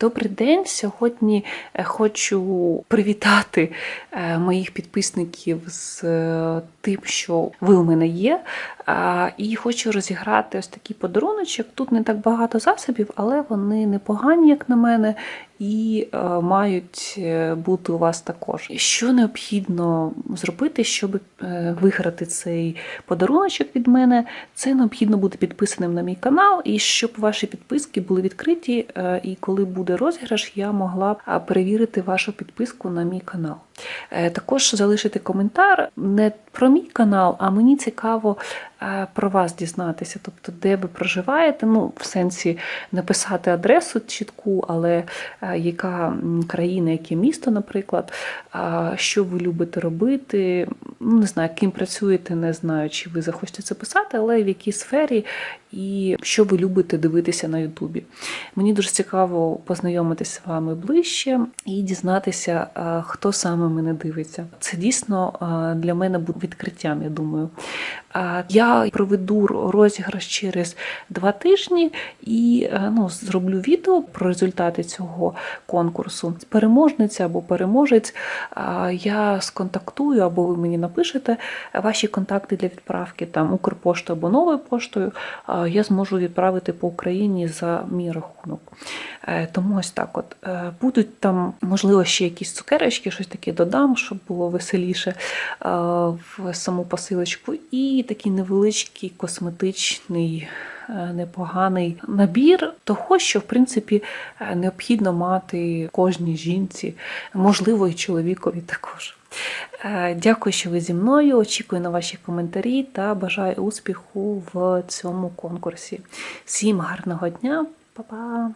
Добрий день. Сьогодні е, хочу привітати е, моїх підписників з е, тим, що ви у мене є. І хочу розіграти ось такий подаруночок. Тут не так багато засобів, але вони непогані, як на мене, і е, мають е, бути у вас також. Що необхідно зробити, щоб е, виграти цей подаруночок від мене? Це необхідно бути підписаним на мій канал, і щоб ваші підписки були відкриті. І коли буде розіграш, я могла перевірити вашу підписку на мій канал. Е, Також залишити коментар не про мій канал, а мені цікаво е, про вас дізнатися, тобто де ви проживаєте. Ну, в сенсі написати адресу чітку, але е, яка країна, яке місто, наприклад, що ви любите робити. Ну, не знаю, ким працюєте, не знаю, чи ви захочете це писати, але в якій сфері і що ви любите дивитися на Ютубі. Мені дуже цікаво познайомитися з вами ближче і дізнатися, хто саме мене дивиться. Це дійсно для мене буде відкриттям, я думаю. Я проведу розіграш через два тижні і е, ну, зроблю відео про результати цього конкурсу. Переможниця або переможець я сконтактую, або ви мені напишете ваші контакти для відправки там Укрпоштою або новою поштою. Я зможу відправити по Україні за мій рахунок. Е, Тому ось так. От Е, будуть там, можливо, ще якісь цукерочки, щось таке додам, щоб було веселіше е, в саму посилочку. І такий невеличкий косметичний. Непоганий набір того, що в принципі необхідно мати кожній жінці, можливо, і чоловікові також. Е, Дякую, що ви зі мною. Очікую на ваші коментарі та бажаю успіху в цьому конкурсі. Всім гарного дня, Па-па!